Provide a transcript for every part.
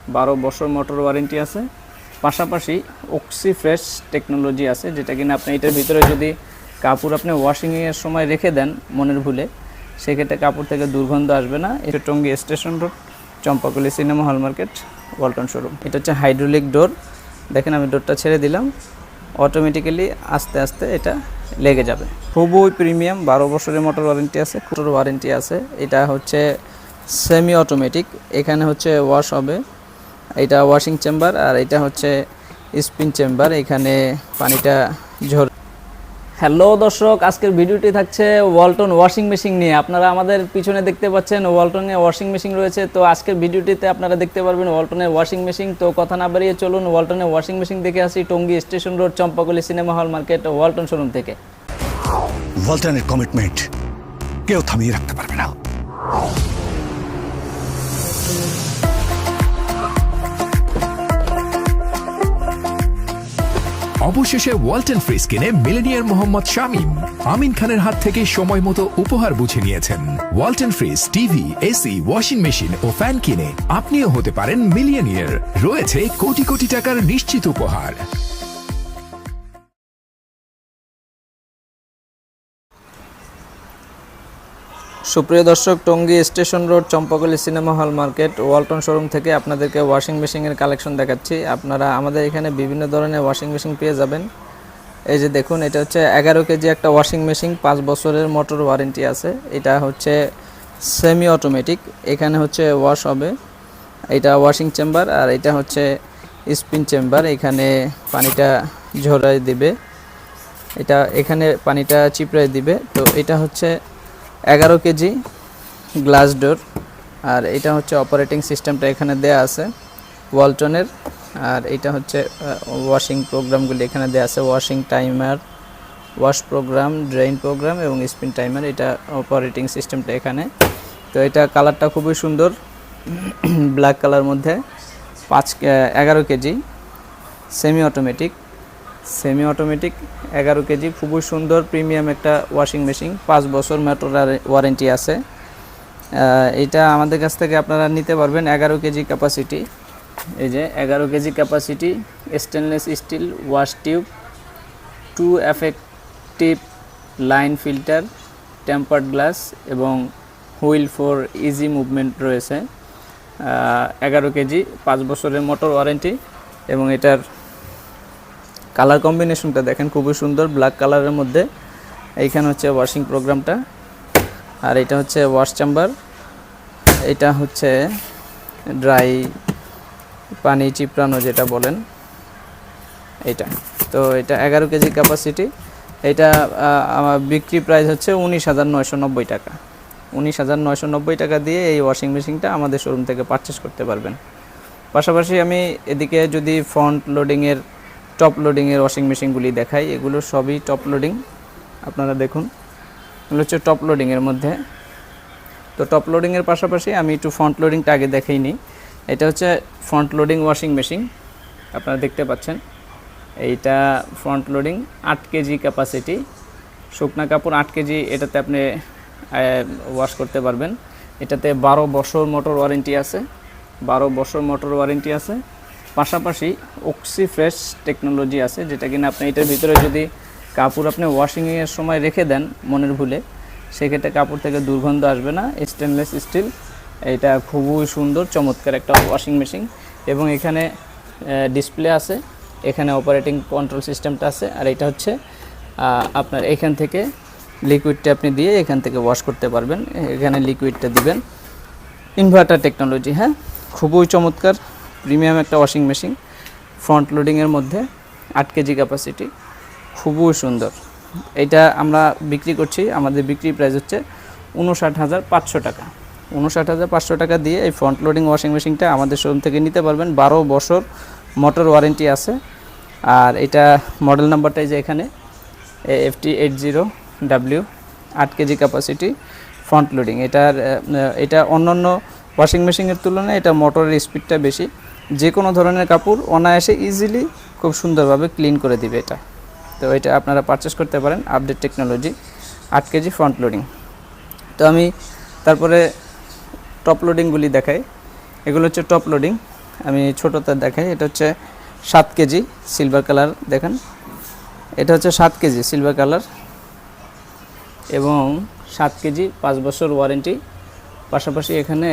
বারো বছর motor warranty আছে। পাশাপাশি অক্সি ফ্রেশ টেকনোলজি আছে, যেটা কিনা আপনি এটার ভিতরে যদি কাপড় আপনি ওয়াশিংয়ের সময় রেখে দেন মনের ভুলে, সেক্ষেত্রে কাপড় থেকে দুর্গন্ধ আসবে না। এটা Tongi station road, Champakali cinema hall market, Walton showroom. এটা হচ্ছে হাইড্রোলিক ডোর দেখেন আমি ডোরটা ছেড়ে দিলাম। অটোমেটিক্যালি আস্তে আস্তে এটা লেগে যাবে। খুবই প্রিমিয়াম বারো বছরের মোটর ওয়ারেন্টি আছে মোটর ওয়ারেন্টি আছে। এটা হচ্ছে সেমি অটোমেটিক এখানে হচ্ছে ওয়াশ হবে। এটা ওয়াশিং চেম্বার আর এটা হচ্ছে স্পিন চেম্বার এখানে পানিটা ঝর। হ্যালো দর্শক, আজকের ভিডিওটি থাকছে ওয়ালটন ওয়াশিং মেশিন নিয়ে। আপনারা আমাদের পিছনে দেখতে পাচ্ছেন ওয়ালটনে ওয়াশিং মেশিন রয়েছে। তো আজকের ভিডিওটিতে আপনারা দেখতে পারবেন ওয়ালটনের ওয়াশিং মেশিন তো কথা না বাড়িয়ে চলুন ওয়ালটনের ওয়াশিং মেশিন দেখে আসি Tongi station road, Champakali cinema hall market Walton showroom থেকে। ওয়ালটনের কমিটমেন্ট কেউ থামিয়ে রাখতে পারবে না। অবশেষে ওয়ালটন ফ্রিজ কিনে মিলেনিয়ার মোহাম্মদ শামীম, আমিন খানের হাত থেকে সময় মতো উপহার বুঝে নিয়েছেন। Walton fridge, TV, AC, washing machine ও ফ্যান কিনে আপনিও হতে পারেন মিলিয়নিয়ার। রয়েছে কোটি কোটি টাকার নিশ্চিত উপহার। সুপ্রিয় দর্শক, Tongi station road, Champakali cinema hall market, Walton showroom থেকে আপনাদেরকে ওয়াশিং মেশিনের কালেকশন দেখাচ্ছি। আপনারা আমাদের এখানে বিভিন্ন ধরনের ওয়াশিং মেশিন পেয়ে যাবেন। এই যে দেখুন, এটা হচ্ছে এগারো কেজি একটা ওয়াশিং মেশিন, পাঁচ বছরের মোটর ওয়ারেন্টি আছে। এটা হচ্ছে সেমি অটোমেটিক এখানে হচ্ছে ওয়াশ হবে। এটা ওয়াশিং চেম্বার আর এটা হচ্ছে স্পিন চেম্বার এখানে পানিটা ঝরাই দিবে। এটা, এখানে পানিটা চিপড়াই দিবে। তো এটা হচ্ছে এগারো কেজি গ্লাস ডোর। আর এটা হচ্ছে অপারেটিং সিস্টেমটা এখানে দেয়া আছে ওয়ালটনের। আর এটা হচ্ছে ওয়াশিং প্রোগ্রামগুলি এখানে দেয়া আছে। Washing timer, wash program, drain program এবং স্পিন টাইমার, এটা অপারেটিং সিস্টেমটা এখানে। তো এটা কালারটা খুবই সুন্দর, ব্ল্যাক কালার মধ্যে। পাঁচ এগারো K G semi automatic semi automatic এগারো কেজি, খুবই সুন্দর প্রিমিয়াম একটা ওয়াশিং মেশিন পাঁচ বছর মেট্রোর ওয়ারেন্টি আছে। এটা আমাদের কাছ থেকে আপনারা নিতে পারবেন এগারো কেজি ক্যাপাসিটি এই যে এগারো K G capacity stainless steel wash tube two effective line filter tempered glass এবং হুইল ফর ইজি মুভমেন্ট রয়েছে। এগারো কেজি, পাঁচ বছরের মোটর ওয়ারেন্টি এবং এটার কালার কম্বিনেশনটা দেখেন, খুবই সুন্দর ব্ল্যাক কালারের মধ্যে। এইখানে হচ্ছে ওয়াশিং প্রোগ্রামটা আর এটা হচ্ছে ওয়াশ চেম্বার এটা হচ্ছে ড্রাই পানি চিপড়ানো যেটা বলেন। এটা তো এটা এগারো কেজি ক্যাপাসিটি এটা আমার বিক্রি প্রাইস হচ্ছে উনিশ হাজার নয়শো নব্বই টাকা। উনিশ হাজার নয়শো নব্বই টাকা দিয়ে এই ওয়াশিং মেশিনটা আমাদের শোরুম থেকে পারচেস করতে পারবেন। পাশাপাশি আমি এদিকে যদি ফ্রন্ট লোডিংয়ের টপ লোডিংয়ের ওয়াশিং মেশিনগুলি দেখাই। এগুলো সবই টপ লোডিং আপনারা দেখুন, এগুলো হচ্ছে টপ লোডিংয়ের মধ্যে। তো টপ লোডিংয়ের পাশাপাশি আমি একটু ফ্রন্ট লোডিংটা আগে দেখাই নিই এটা হচ্ছে ফ্রন্ট লোডিং ওয়াশিং মেশিন আপনারা দেখতে পাচ্ছেন, এইটা ফ্রন্ট লোডিং আট কেজি ক্যাপাসিটি শুকনা কাপড় আট কেজি, এটাতে আপনি ওয়াশ করতে পারবেন। এটাতে বারো বছর মোটর ওয়ারেন্টি আছে। বারো বছর মোটর ওয়ারেন্টি আছে। পাশাপাশি অক্সি ফ্রেশ টেকনোলজি আছে, যেটা কিনা আপনি এটার ভিতরে যদি কাপড় আপনি ওয়াশিংয়ের সময় রেখে দেন মনের ভুলে, সেক্ষেত্রে কাপড় থেকে দুর্গন্ধ আসবে না। স্টেনলেস স্টিল এটা খুবই সুন্দর, চমৎকার একটা ওয়াশিং মেশিন এবং এখানে ডিসপ্লে আছে, এখানে অপারেটিং কন্ট্রোল সিস্টেমটা আছে, আর এটা হচ্ছে আপনার এখান থেকে লিকুইডটা আপনি দিয়ে এখান থেকে ওয়াশ করতে পারবেন। এখানে লিকুইডটা দিবেন। ইনভার্টার টেকনোলজি হ্যাঁ? খুবই চমৎকার। প্রিমিয়াম একটা ওয়াশিং মেশিন ফ্রন্ট লোডিংয়ের মধ্যে আট কেজি ক্যাপাসিটি খুবই সুন্দর। এটা আমরা বিক্রি করছি, আমাদের বিক্রি প্রাইস হচ্ছে উনষাট হাজার পাঁচশো টাকা। উনষাট হাজার পাঁচশো টাকা দিয়ে এই ফ্রন্ট লোডিং ওয়াশিং মেশিনটা আমাদের শোরুম থেকে নিতে পারবেন। বারো বছর মোটর ওয়ারেন্টি আছে। আর এটা মডেল নাম্বারটাই যে এখানে F T eight zero W আট K G capacity front loading এটার এটা অন্যান্য ওয়াশিং মেশিনের তুলনায় এটা মোটরের স্পিডটা বেশি। যে কোনো ধরনের কাপড় অনায়াসে ইজিলি খুব সুন্দরভাবে ক্লিন করে দিবে এটা। তো এটা আপনারা পারচেস করতে পারেন আপডেট টেকনোলজি আট কেজি ফ্রন্ট লোডিং তো আমি তারপরে টপ লোডিংগুলি দেখাই। এগুলো হচ্ছে টপ লোডিং আমি ছোটোতে দেখাই, এটা হচ্ছে সাত কেজি সিলভার কালার দেখেন। এটা হচ্ছে সাত কেজি সিলভার কালার এবং সাত কেজি পাঁচ বছর ওয়ারেন্টি পাশাপাশি এখানে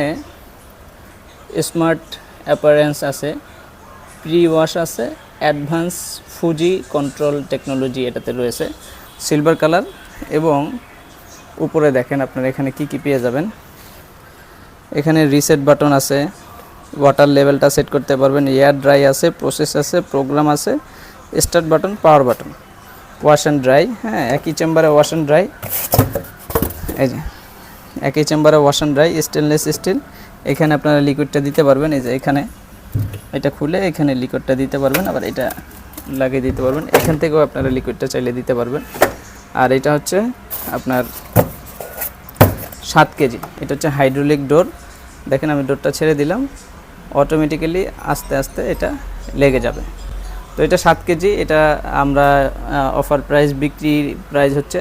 স্মার্ট অ্যাপারেন্স আছে প্রি ওয়াশ আছে অ্যাডভান্স ফুজি কন্ট্রোল টেকনোলজি এটাতে রয়েছে সিলভার কালার এবং উপরে দেখেন আপনারা এখানে কি কি পেয়ে যাবেন। এখানে রিসেট বাটন আছে ওয়াটার লেভেলটা সেট করতে পারবেন এয়ার ড্রাই আছে প্রসেস আছে প্রোগ্রাম আছে start button power button wash and dry হ্যাঁ একই চেম্বারে ওয়াশ অ্যান্ড ড্রাই এই যে। একই চেম্বারে wash and dry stainless steel এখানে আপনারা লিকুইডটা দিতে পারবেন, এই যে এখানে। এটা খুলে এখানে লিকুইডটা দিতে পারবেন, আবার এটা লাগিয়ে দিতে পারবেন। এখান থেকেও আপনারা লিকুইডটা চাইলে দিতে পারবেন। আর এটা হচ্ছে আপনার সাত কেজি। এটা হচ্ছে হাইড্রোলিক ডোর দেখেন আমি ডোরটা ছেড়ে দিলাম। অটোমেটিক্যালি আস্তে আস্তে এটা লেগে যাবে। তো এটা সাত কেজি, এটা আমরা অফার প্রাইস বিক্রি প্রাইস হচ্ছে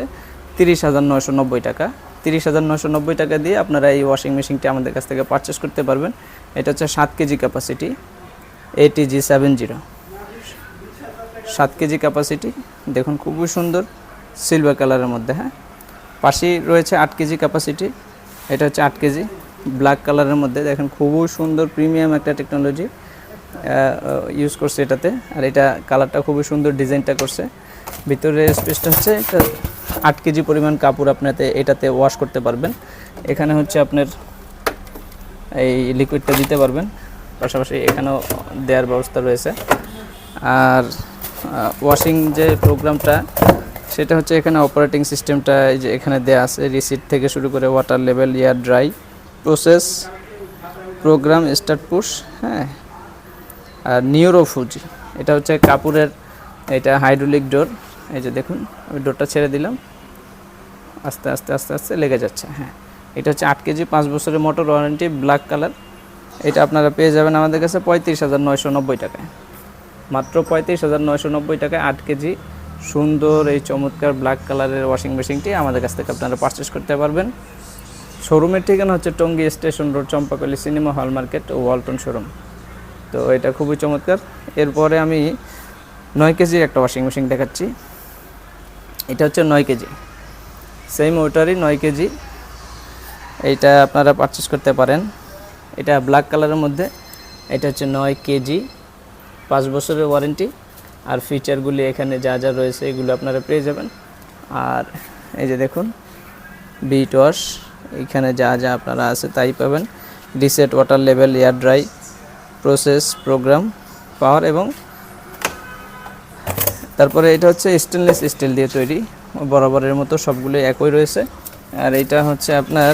তিরিশ হাজার নয়শো নব্বই টাকা। তিরিশ হাজার নয়শো নব্বই টাকা দিয়ে আপনারা এই ওয়াশিং মেশিনটি আমাদের কাছ থেকে পারচেস করতে পারবেন। এটা হচ্ছে সাত কেজি ক্যাপাসিটি এটি জি সেভেন জিরো সাত কেজি ক্যাপাসিটি দেখুন খুবই সুন্দর সিলভার কালারের মধ্যে হ্যাঁ? পাশেই রয়েছে আট কেজি ক্যাপাসিটি এটা হচ্ছে আট কেজি ব্ল্যাক কালারের মধ্যে, দেখেন খুবই সুন্দর প্রিমিয়াম একটা টেকনোলজি ইউজ করছে এটাতে, আর এটা কালারটা খুবই সুন্দর ডিজাইনটা করছে। ভিতরে স্পেসটা হচ্ছে এটা আট কেজি পরিমাণ কাপড় আপনাতে এটাতে ওয়াশ করতে পারবেন। এখানে হচ্ছে আপনার এই লিকুইডটা দিতে পারবেন। পাশাপাশি এখানেও দেওয়ার ব্যবস্থা রয়েছে। আর ওয়াশিং যে প্রোগ্রামটা সেটা হচ্ছে এখানে অপারেটিং সিস্টেমটা এই যে এখানে দেয়া আছে। রিসিট থেকে শুরু করে water level air dry process program start push হ্যাঁ। আর নিউরো ফুজি এটা হচ্ছে কাপড়ের, এটা হাইড্রোলিক ডোর এই যে দেখুন, আমি ডোরটা ছেড়ে দিলাম। আস্তে আস্তে আস্তে আস্তে লেগে যাচ্ছে হ্যাঁ। এটা হচ্ছে আট কেজি, পাঁচ বছরের মোটর ওয়ারেন্টি, ব্ল্যাক কালার। এটা আপনারা পেয়ে যাবেন আমাদের কাছে পঁয়ত্রিশ হাজার নয়শো নব্বই টাকায়। মাত্র পঁয়ত্রিশ হাজার নয়শো নব্বই টাকায় আট কেজি, সুন্দর এই চমৎকার ব্ল্যাক কালারের ওয়াশিং মেশিনটি আমাদের কাছ থেকে আপনারা পারচেস করতে পারবেন। শোরুমের ঠিকানা হচ্ছে Tongi station road, Champakoli cinema hall market ও ওয়ালটন শোরুম। তো এটা খুবই চমৎকার। এরপরে আমি নয় কেজির একটা ওয়াশিং মেশিন দেখাচ্ছি। এটা হচ্ছে নয় কেজি। সেম ওটারই নয় কেজি। এইটা আপনারা পারচেস করতে পারেন। এটা ব্ল্যাক কালারের মধ্যে। এটা হচ্ছে নয় কেজি। পাঁচ বছরের ওয়ারেন্টি আর ফিচারগুলি এখানে যা যা রয়েছে এগুলো আপনারা পেয়ে যাবেন। আর এই যে দেখুন বিট ওয়াশ এখানে যা যা আপনারা আছে তাই পাবেন। Reset water level air dry process program power এবং তারপরে এটা হচ্ছে স্টেনলেস স্টিল দিয়ে তৈরি বরাবরের মতো সবগুলো একই রয়েছে। আর এটা হচ্ছে আপনার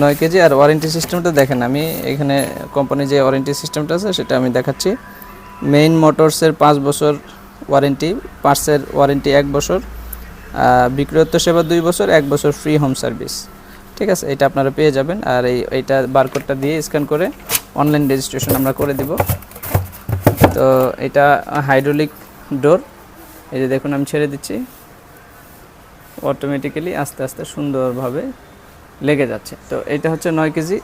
নয় কেজি আর ওয়ারেন্টি সিস্টেমটা দেখেন আমি এখানে কোম্পানির যে ওয়ারেন্টি সিস্টেমটা আছে সেটা আমি দেখাচ্ছি। মেইন মোটরসের পাঁচ বছর ওয়ারেন্টি পার্টসের ওয়ারেন্টি এক বছর আহ, বিক্রয়োত্তর সেবা দুই বছর এক বছর ফ্রি হোম সার্ভিস ঠিক আছে এটা আপনারা পেয়ে যাবেন আর এই এইটা বারকোডটা দিয়ে স্ক্যান করে অনলাইন রেজিস্ট্রেশন আমরা করে দিব। তো এটা হাইড্রোলিক ডোর এই যে দেখুন, আমি ছেড়ে দিচ্ছি। অটোমেটিক্যালি আস্তে আস্তে সুন্দরভাবে লেগে যাচ্ছে। তো এটা হচ্ছে নয় কেজি।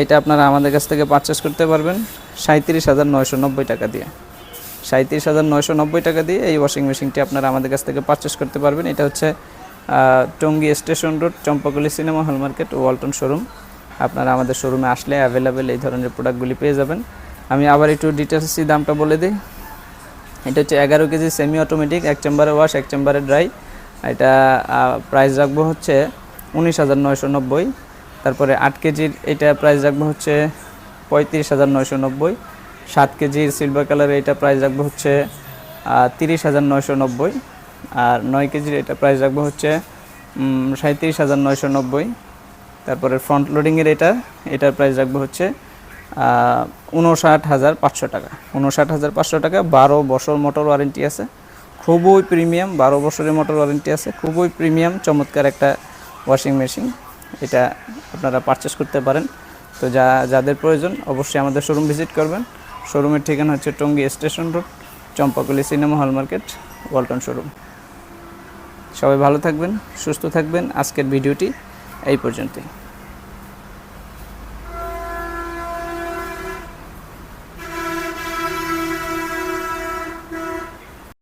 এটা আপনারা আমাদের কাছ থেকে পারচেস করতে পারবেন সাঁত্রিশ হাজার নয়শো নব্বই টাকা দিয়ে। সাঁত্রিশ হাজার নয়শো নব্বই টাকা দিয়ে এই ওয়াশিং মেশিনটি আপনারা আমাদের কাছ থেকে পারচেস করতে পারবেন। এটা হচ্ছে Tongi station road, Champakoli cinema hall market, Walton showroom. আপনারা আমাদের শোরুমে আসলে অ্যাভেলেবেল এই ধরনের প্রোডাক্টগুলি পেয়ে যাবেন। আমি আবার একটু ডিটেলসি দামটা বলে দিই। এটা হচ্ছে এগারো কেজি সেমি অটোমেটিক এক চেম্বারে ওয়াশ এক চেম্বারে ড্রাই এটা প্রাইস রাখব হচ্ছে উনিশ হাজার নব্বই। তারপরে আট কেজির এটা প্রাইস রাখব হচ্ছে পঁয়ত্রিশ হাজার নয়শো নব্বই। সাত কেজির সিলভার কালারের এটা প্রাইস রাখব হচ্ছে তিরিশ হাজার নয়শো নব্বই। আর নয় কেজির এটা প্রাইস রাখব হচ্ছে সাঁত্রিশ হাজার নয়শো নব্বই। তারপরে ফ্রন্ট লোডিংয়ের এটা, এটার প্রাইস রাখব হচ্ছে উনষাট হাজার পাঁচশো টাকা। উনষাট হাজার পাঁচশো টাকা, বারো বছর মোটর ওয়ারেন্টি আছে। খুবই প্রিমিয়াম, বারো বছরের মোটর ওয়ারেন্টি আছে। খুবই প্রিমিয়াম, চমৎকার একটা ওয়াশিং মেশিন। এটা আপনারা পারচেস করতে পারেন। তো যা, যাদের প্রয়োজন অবশ্যই আমাদের শোরুম ভিজিট করবেন। শোরুমের ঠিকানা হচ্ছে Tongi station road, Champakoli cinema hall market, Walton showroom সবাই ভালো থাকবেন, সুস্থ থাকবেন। আজকের ভিডিওটি এই পর্যন্তই।